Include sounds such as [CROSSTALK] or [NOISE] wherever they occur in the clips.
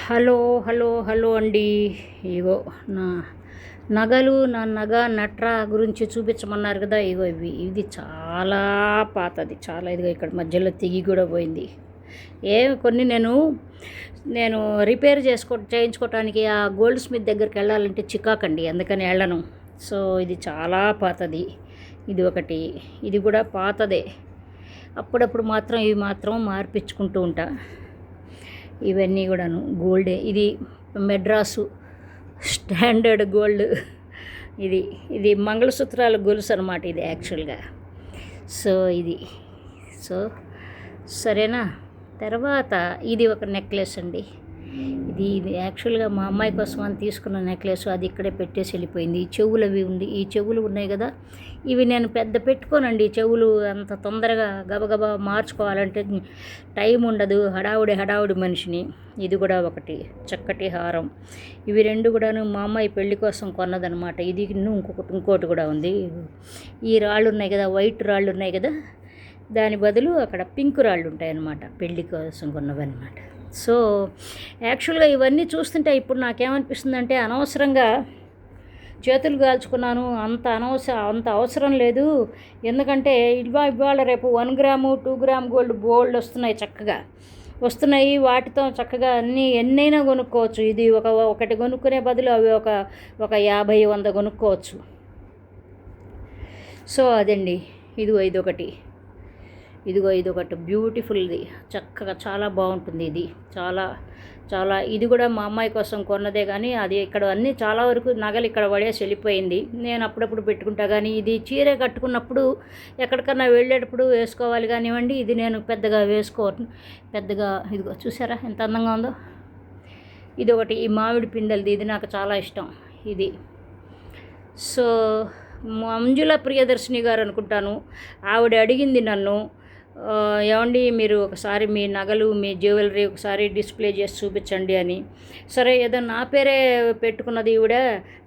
Hello hello hello అండి. ఇగో నా నగలు నా నగ నట్రా గురించి చూపించమన్నారు కదా. ఇగో ఇవి ఇది చాలా పాతది. చాలా ఇదిగో ఇక్కడ మధ్యలో తిగి కూడా పోయింది. ఏ కొన్ని నేను నేను రిపేర్ చేసుకో చేయించుకోవటానికి ఆ గోల్డ్ స్మిత్ దగ్గరికి వెళ్ళాలంటే చికాకండి. అందుకని వెళ్ళను. సో ఇది చాలా పాతది. ఇది ఒకటి. ఇది కూడా పాతదే. అప్పుడప్పుడు మాత్రం ఇవి మాత్రం మార్పించుకుంటూ ఉంటా. ఇవన్నీ కూడాను. గోల్డే. ఇది మెడ్రాసు స్టాండర్డ్ గోల్డ్. ఇది ఇది మంగళసూత్రాల గొలుసు అనమాట ఇది యాక్చువల్గా. సో ఇది. సో సరేనా? తర్వాత ఇది ఒక నెక్లెస్ అండి. ఇది యాక్చువల్గా మా అమ్మాయి కోసం అని తీసుకున్న నెక్లెస్ అది ఇక్కడే పెట్టేసి వెళ్ళిపోయింది. ఈ చెవులు అవి ఉంది ఈ చెవులు ఉన్నాయి కదా ఇవి నేను పెద్ద పెట్టుకోనండి. ఈ చెవులు అంత తొందరగా గబగబా మార్చుకోవాలంటే టైం ఉండదు. హడావుడి హడావుడి మనిషిని. ఇది కూడా ఒకటి. చక్కటి హారం. ఇవి రెండు కూడాను మా అమ్మాయి పెళ్ళి కోసం కొన్నదనమాట ఇది ఇನ್ನು ఇంకొకటి ఇంకోటి కూడా ఉంది. ఈ రాళ్ళు ఉన్నాయి కదా వైట్ రాళ్ళు ఉన్నాయి కదా దాని బదులు అక్కడ పింక్ రాళ్ళు ఉంటాయి అన్నమాట పెళ్ళి కోసం కొన్నవన్నమాట. సో యాక్చువల్గా ఇవన్నీ చూస్తుంటే ఇప్పుడు నాకేమనిపిస్తుందంటే అనవసరంగా చేతులు కాల్చుకున్నాను అంత అనవసరం అంత అవసరం లేదు. ఎందుకంటే ఇవా ఇవాళ రేపు one gram two gram gold gold వస్తున్నాయి చక్కగా. వస్తున్నాయి వాటితో చక్కగా అన్నీ ఎన్నైనా కొనుక్కోవచ్చు. ఇది ఒక ఒకటి కొనుక్కునే బదులు అవి ఒక ఒక యాభై వంద కొనుక్కోవచ్చు. సో అదండి. ఇదిగో ఇదొకటి. ఇదిగో ఇది ఒకటి బ్యూటిఫుల్ది. చక్కగా చాలా బాగుంటుంది ఇది. చాలా చాలా ఇది కూడా మా అమ్మాయి కోసం కొన్నదే కానీ అది ఇక్కడ అన్నీ చాలా వరకు నగలు ఇక్కడ పడేసి వెళ్ళిపోయింది. నేను అప్పుడప్పుడు పెట్టుకుంటా కానీ ఇది చీర కట్టుకున్నప్పుడు ఎక్కడికన్నా వెళ్ళేటప్పుడు వేసుకోవాలి కానివ్వండి ఇది నేను పెద్దగా వేసుకో పెద్దగా ఇదిగో చూసారా ఎంత అందంగా ఉందో? ఇది ఒకటి ఈ మామిడి పిందెలది ఇది నాకు చాలా ఇష్టం ఇది. సో మంజుల ప్రియదర్శిని గారు అనుకుంటాను. ఆవిడ అడిగింది నన్ను ఏమండి మీరు ఒకసారి మీ నగలు మీ జ్యువెలరీ ఒకసారి డిస్ప్లే చేసి చూపించండి అని. సరే ఏదో నా పేరే పెట్టుకున్నది ఈవిడ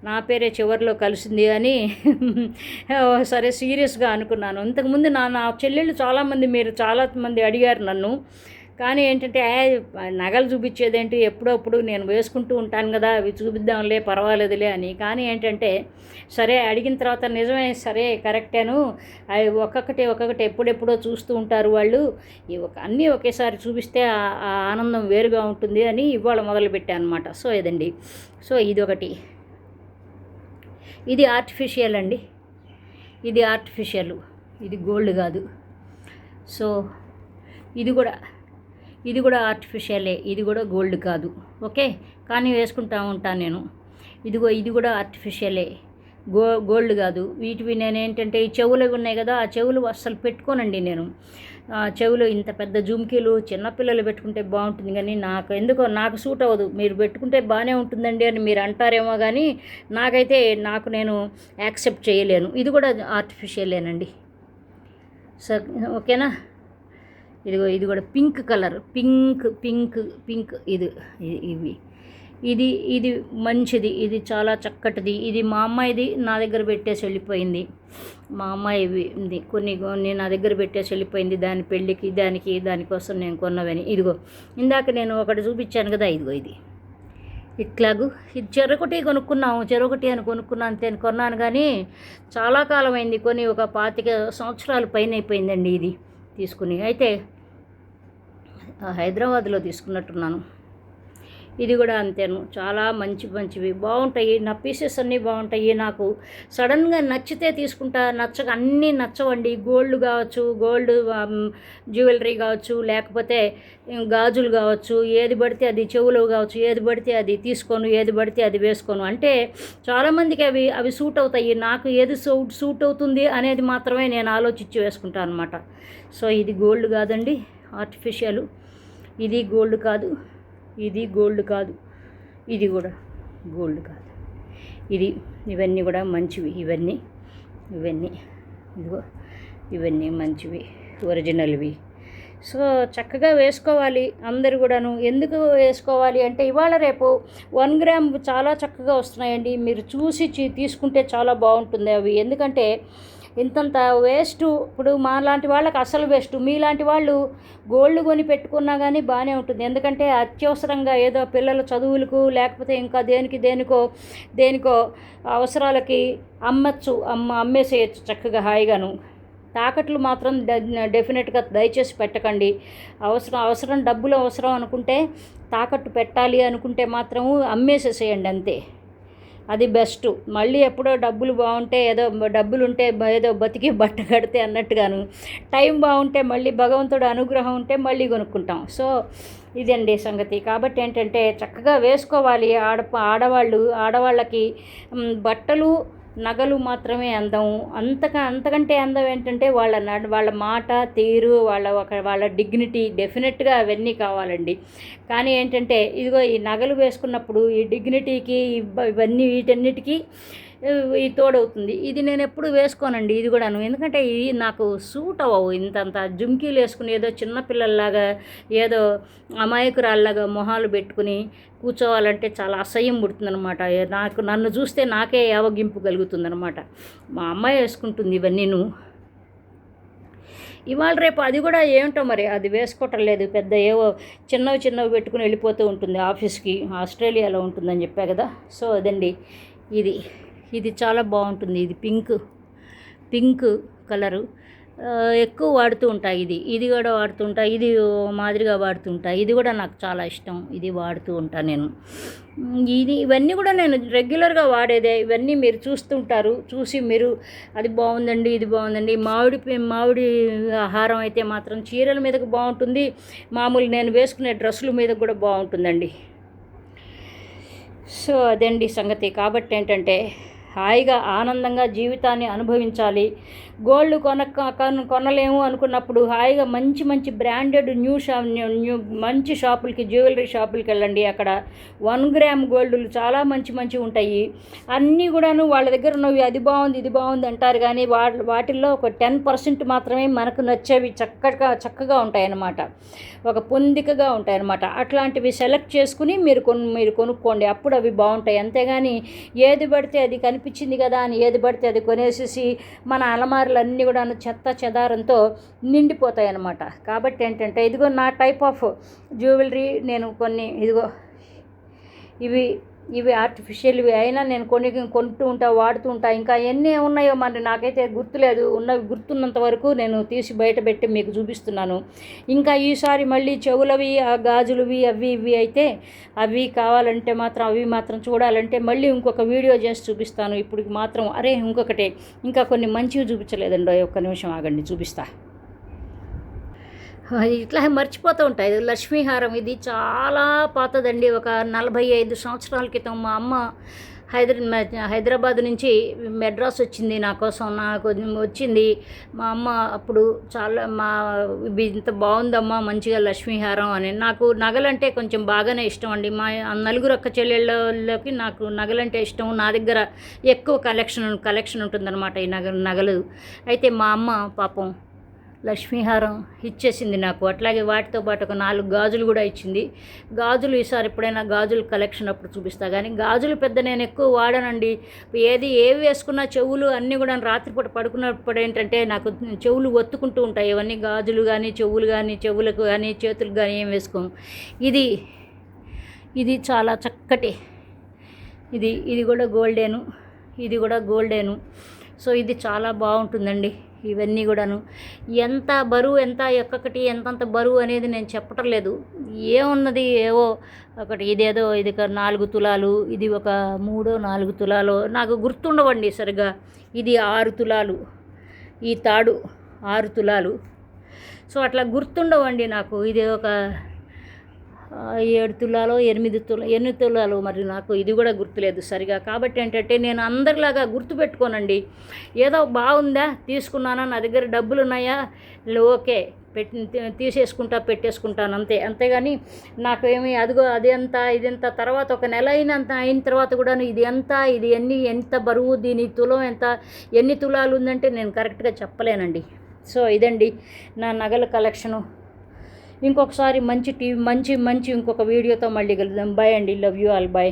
నా పేరే చివరిలో కలిసింది అని [LAUGHS] సరే సీరియస్గా అనుకున్నాను. ఇంతకుముందు నా నా చెల్లెళ్ళు చాలామంది మీరు చాలామంది అడిగారు నన్ను. కానీ ఏంటంటే నగలు చూపించేదేంటి? ఎప్పుడప్పుడు నేను వేసుకుంటూ ఉంటాను కదా అవి చూపిద్దాంలే పర్వాలేదులే అని. కానీ ఏంటంటే సరే అడిగిన తర్వాత నిజమే సరే కరెక్టేను. అవి ఒక్కొక్కటి ఒక్కొక్కటి ఎప్పుడెప్పుడో చూస్తూ ఉంటారు వాళ్ళు. ఒక అన్నీ ఒకేసారి చూపిస్తే ఆ- ఆ ఆనందం వేరుగా ఉంటుంది అని ఇవాళ మొదలుపెట్టాను అనమాట సో ఇదండి. సో ఇది ఒకటి ఇది ఆర్టిఫిషియల్ అండి. ఇది ఆర్టిఫిషియల్. ఇది గోల్డ్ కాదు. సో ఇది కూడా ఇది కూడా ఆర్టిఫిషియలే ఇది కూడా గోల్డ్ కాదు. ఓకే? కానీ వేసుకుంటా ఉంటాను నేను. ఇదిగో ఇది కూడా ఆర్టిఫిషియలే గో గోల్డ్ కాదు. వీటివి నేను ఏంటంటే ఈ చెవులు ఉన్నాయి కదా ఆ చెవులు అస్సలు పెట్టుకోనండి నేను. ఆ చెవులు ఇంత పెద్ద జుమ్కీలు చిన్నపిల్లలు పెట్టుకుంటే బాగుంటుంది కానీ నాకు ఎందుకో నాకు సూట్ అవ్వదు. మీరు పెట్టుకుంటే బాగానే ఉంటుందండి అని మీరు అంటారేమో కానీ నాకైతే నాకు నేను యాక్సెప్ట్ చేయలేను. ఇది కూడా ఆర్టిఫిషియలేనండి సో ఓకేనా? ఇదిగో ఇది కూడా pink colour. Pink pink pink. ఇది ఇవి. ఇది ఇది మంచిది. ఇది చాలా చక్కటిది. ఇది మా అమ్మాయిది నా దగ్గర పెట్టేసి వెళ్ళిపోయింది. మా అమ్మాయి ఇది కొన్ని కొన్ని నా దగ్గర పెట్టేసి వెళ్ళిపోయింది. దాని పెళ్ళికి దానికి దానికోసం నేను కొన్నవని. ఇదిగో ఇందాక నేను ఒకటి చూపించాను కదా ఇదిగో ఇది. ఇట్లాగు. ఇది చెరొకటి కొనుక్కున్నాము. చెరొకటి అని కొనుక్కున్నాను నేను కొన్నాను కానీ చాలా కాలం అయింది. కొని ఒక పాతిక సంవత్సరాలు పైన అయిపోయిందండి ఇది తీసుకుని. అయితే హైదరాబాద్లో తీసుకున్నట్టున్నాను. ఇది కూడా అంతేను. చాలా మంచి మంచివి. బాగుంటాయి. నా పీసెస్ అన్నీ బాగుంటాయి. నాకు సడన్గా నచ్చితే తీసుకుంటా. నచ్చక అన్నీ నచ్చవండి. గోల్డ్ కావచ్చు గోల్డ్ జ్యువెలరీ కావచ్చు లేకపోతే గాజులు కావచ్చు ఏది పడితే అది చెవులు కావచ్చు ఏది పడితే అది తీసుకోను ఏది పడితే అది వేసుకోను. అంటే చాలామందికి అవి అవి సూట్ అవుతాయి. నాకు ఏది సూట్ సూట్ అవుతుంది అనేది మాత్రమే నేను ఆలోచించి వేసుకుంటాను అనమాట సో ఇది గోల్డ్ కాదండి. ఆర్టిఫిషియల్. ఇది గోల్డ్ కాదు ఇది గోల్డ్ కాదు ఇది కూడా గోల్డ్ కాదు. ఇది ఇవన్నీ కూడా మంచివి ఇవన్నీ ఇవన్నీ ఇదిగో ఇవన్నీ మంచివి ఒరిజినల్వి. సో చక్కగా వేసుకోవాలి అందరు కూడాను. ఎందుకు వేసుకోవాలి అంటే ఇవాళ రేపు వన్ గ్రామ్ చాలా చక్కగా వస్తున్నాయండి. మీరు చూసి తీసుకుంటే చాలా బాగుంటుంది అవి. ఎందుకంటే ఇంతంత వేస్ట్ ఇప్పుడు మా లాంటి వాళ్ళకి అసలు వేస్ట్ మీలాంటి వాళ్ళు గోల్డ్ కొని పెట్టుకున్నా కానీ బాగానే ఉంటుంది. ఎందుకంటే అత్యవసరంగా ఏదో పిల్లల చదువులకు లేకపోతే ఇంకా దేనికి దేనికో దేనికో అవసరాలకి అమ్మచ్చు అమ్మ అమ్మేసేయచ్చు చక్కగా హాయిగాను. తాకట్లు మాత్రం డెఫినెట్గా దయచేసి పెట్టకండి. అవసరం అవసరం డబ్బులు అవసరం అనుకుంటే తాకట్టు పెట్టాలి అనుకుంటే మాత్రము అమ్మేసేసేయండి అంతే. అది బెస్ట్. మళ్ళీ ఎప్పుడో డబ్బులు బాగుంటే ఏదో డబ్బులు ఉంటే ఏదో బతికి బట్ట కడితే అన్నట్టుగాను. టైం బాగుంటే మళ్ళీ భగవంతుడు అనుగ్రహం ఉంటే మళ్ళీ కొనుక్కుంటాం. సో ఇదండి సంగతి. కాబట్టి ఏంటంటే చక్కగా వేసుకోవాలి. ఆడ ఆడవాళ్ళు ఆడవాళ్ళకి బట్టలు నగలు మాత్రమే అందం. అంతక అంతకంటే అందం ఏంటంటే వాళ్ళ వాళ్ళ మాట తీరు వాళ్ళ ఒక వాళ్ళ డిగ్నిటీ డెఫినెట్గా అవన్నీ కావాలండి. కానీ ఏంటంటే ఇదిగో ఈ నగలు వేసుకున్నప్పుడు ఈ డిగ్నిటీకి ఇవన్నీ వీటన్నిటికీ ఈ తోడవుతుంది. ఇది నేను ఎప్పుడు వేసుకోనండి ఇది కూడాను. ఎందుకంటే ఇది నాకు సూట్ అవ్వవు ఇంతంత. జుమ్కీలు వేసుకుని ఏదో చిన్నపిల్లల్లాగా ఏదో అమాయకురాల్లాగా మొహాలు పెట్టుకుని కూర్చోవాలంటే చాలా అసహ్యం పుడుతుందనమాట నాకు నన్ను చూస్తే నాకే యావగింపు కలుగుతుందనమాట మా అమ్మాయి వేసుకుంటుంది ఇవన్నీను. ఇవాళ రేపు అది కూడా ఏమిటో మరి? అది వేసుకోవటం లేదు. పెద్ద ఏవో చిన్నవి చిన్నవి పెట్టుకుని వెళ్ళిపోతూ ఉంటుంది ఆఫీస్కి. ఆస్ట్రేలియాలో ఉంటుందని చెప్పా కదా? సో అదండి. ఇది ఇది చాలా బాగుంటుంది. ఇది పింక్ పింక్ కలరు. ఎక్కువ వాడుతూ ఉంటాయి ఇది ఇది కూడా వాడుతుంటా ఇది మాదిరిగా వాడుతుంటా ఇది కూడా నాకు చాలా ఇష్టం. ఇది వాడుతూ ఉంటాను నేను. ఇది ఇవన్నీ కూడా నేను రెగ్యులర్గా వాడేదే. ఇవన్నీ మీరు చూస్తుంటారు. చూసి మీరు అది బాగుందండి ఇది బాగుందండి. మామిడి మామిడి ఆహారం అయితే మాత్రం చీరల మీదకు బాగుంటుంది. మామూలు నేను వేసుకునే డ్రెస్సుల మీద కూడా బాగుంటుందండి. సో అదండి సంగతి. కాబట్టి ఏంటంటే హాయిగా ఆనందంగా జీవితాన్ని అనుభవించాలి. గోల్డ్ కొన కొనలేము అనుకున్నప్పుడు హాయిగా మంచి మంచి బ్రాండెడ్ న్యూ షాప్ న్యూ మంచి షాపులకి జ్యువెలరీ షాపులకి వెళ్ళండి. అక్కడ వన్ గ్రామ్ గోల్డ్లు చాలా మంచి మంచి ఉంటాయి. అన్నీ కూడాను వాళ్ళ దగ్గర ఉన్నవి అది బాగుంది ఇది బాగుంది అంటారు కానీ వా వాటిల్లో ఒక టెన్ పర్సెంట్ మాత్రమే మనకు నచ్చేవి చక్కగా చక్కగా ఉంటాయన్నమాట. ఒక పొందికగా ఉంటాయన్నమాట. అట్లాంటివి సెలెక్ట్ చేసుకుని మీరు కొను మీరు కొనుక్కోండి. అప్పుడు అవి బాగుంటాయి. అంతేగాని ఏది పడితే అది కనిపించింది కదా అని ఏది పడితే అది కొనేసేసి మన అలమార అన్నీ కూడా చెత్త చెదారంతో నిండిపోతాయి అన్నమాట కాబట్టి ఏంటంటే ఇదిగో నా టైప్ ఆఫ్ జ్యువెలరీ నేను కొన్ని ఇదిగో ఇవి ఇవి ఆర్టిఫిషియల్వి అయినా నేను కొన్ని కొంటూ ఉంటా వాడుతూ ఉంటా ఇంకా ఎన్ని ఉన్నాయో మరి నాకైతే గుర్తులేదు. ఉన్నవి గుర్తున్నంత వరకు నేను తీసి బయటపెట్టి మీకు చూపిస్తున్నాను. ఇంకా ఈసారి మళ్ళీ చెవులవి ఆ గాజులవి అవి ఇవి అయితే అవి కావాలంటే మాత్రం అవి మాత్రం చూడాలంటే మళ్ళీ ఇంకొక వీడియో చేసి చూపిస్తాను. ఇప్పుడు మాత్రం అరే ఇంకొకటే. ఇంకా కొన్ని మంచివి చూపించలేదండి. ఒక్క నిమిషం ఆగండి చూపిస్తా. ఇట్లా మర్చిపోతూ ఉంటాయి లక్ష్మీహారం ఇది చాలా పాతదండి. ఒక నలభై ఐదు సంవత్సరాల క్రితం మా అమ్మ హైదరా హైదరాబాద్ నుంచి మెడ్రాస్ వచ్చింది నా కోసం. నాకు వచ్చింది. మా అమ్మ అప్పుడు చాలా మా ఇంత బాగుందమ్మా మంచిగా లక్ష్మీహారం అని. నాకు నగలంటే కొంచెం బాగానే ఇష్టం అండి. మా నలుగురు అక్క చెల్లెళ్ళకి నాకు నగలంటే ఇష్టం. నా దగ్గర ఎక్కువ కలెక్షన్ కలెక్షన్ ఉంటుందన్నమాట ఈ నగ నగలు. అయితే మా అమ్మ పాపం లక్ష్మీహారం ఇచ్చేసింది నాకు. అట్లాగే వాటితో పాటు ఒక నాలుగు గాజులు కూడా ఇచ్చింది. గాజులు ఈసారి ఎప్పుడైనా గాజులు కలెక్షన్ అప్పుడు చూపిస్తా. కానీ గాజులు పెద్ద నేను ఎక్కువ వాడనండి. ఏది ఏవి వేసుకున్నా చెవులు అన్నీ కూడా రాత్రిపూట పడుకున్నప్పుడు ఏంటంటే నాకు చెవులు ఒత్తుకుంటూ ఉంటాయి. ఇవన్నీ గాజులు కానీ చెవులు కానీ చెవులకు కానీ చేతులకు కానీ ఏం వేసుకోము. ఇది ఇది చాలా చక్కటి ఇది ఇది కూడా గోల్డేను ఇది కూడా గోల్డేను. సో ఇది చాలా బాగుంటుందండి. ఇవన్నీ కూడాను. ఎంత బరువు ఎంత ఎక్కటి ఎంతంత బరువు అనేది నేను చెప్పటం లేదు ఏమున్నది ఏవో ఒకటి ఇదేదో ఇది ఒక నాలుగు తులాలు ఇది ఒక మూడో నాలుగు తులాలు నాకు గుర్తుండవండి సరిగా ఇది ఆరు తులాలు ఈ తాడు ఆరు తులాలు. సో అట్లా గుర్తుండవండి నాకు. ఇది ఒక ఏడు తులాలో ఎనిమిది తుల ఎన్ని తులాలు మరి నాకు ఇది కూడా గుర్తులేదు సరిగా. కాబట్టి ఏంటంటే నేను అందరిలాగా గుర్తుపెట్టుకోనండి ఏదో బాగుందా తీసుకున్నానా నా దగ్గర డబ్బులు ఉన్నాయా? ఓకే పెట్టి తీసేసుకుంటా పెట్టేసుకుంటాను అంతే. అంతేగాని నాకు ఏమి అదిగో అది ఎంత ఇది ఎంత తర్వాత ఒక నెల అయినంత అయిన తర్వాత కూడా ఇది ఎంత ఇది ఎన్ని ఎంత బరువు దీని తులం ఎంత ఎన్ని తులాలు ఉందంటే నేను కరెక్ట్గా చెప్పలేనండి. సో ఇదండి నా నగల కలెక్షను. ఇంకొకసారి మంచి టీవీ మంచి మంచి ఇంకొక వీడియోతో మళ్ళీ కలుద్దాం. బై అండి. Love you all by